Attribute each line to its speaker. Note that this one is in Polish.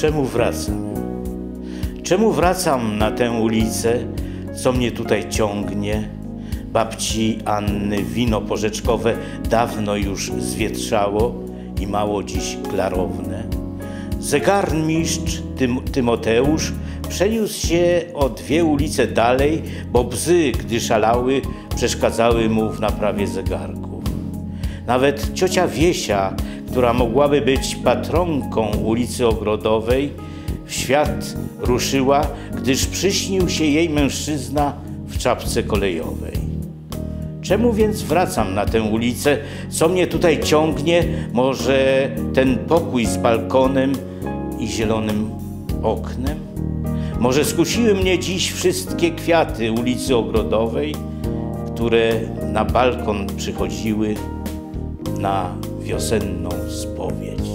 Speaker 1: Czemu wracam? Czemu wracam na tę ulicę, co mnie tutaj ciągnie? Babci Anny wino porzeczkowe dawno już zwietrzało i mało dziś klarowne. Zegarmistrz Tym Tymoteusz przeniósł się o dwie ulice dalej, bo bzy, gdy szalały, przeszkadzały mu w naprawie zegarków. Nawet ciocia Wiesia, która mogłaby być patronką ulicy Ogrodowej, w świat ruszyła, gdyż przyśnił się jej mężczyzna w czapce kolejowej. Czemu więc wracam na tę ulicę? Co mnie tutaj ciągnie? Może ten pokój z balkonem i zielonym oknem? Może skusiły mnie dziś wszystkie kwiaty ulicy Ogrodowej, które na balkon przychodziły na wiosenną spowiedź.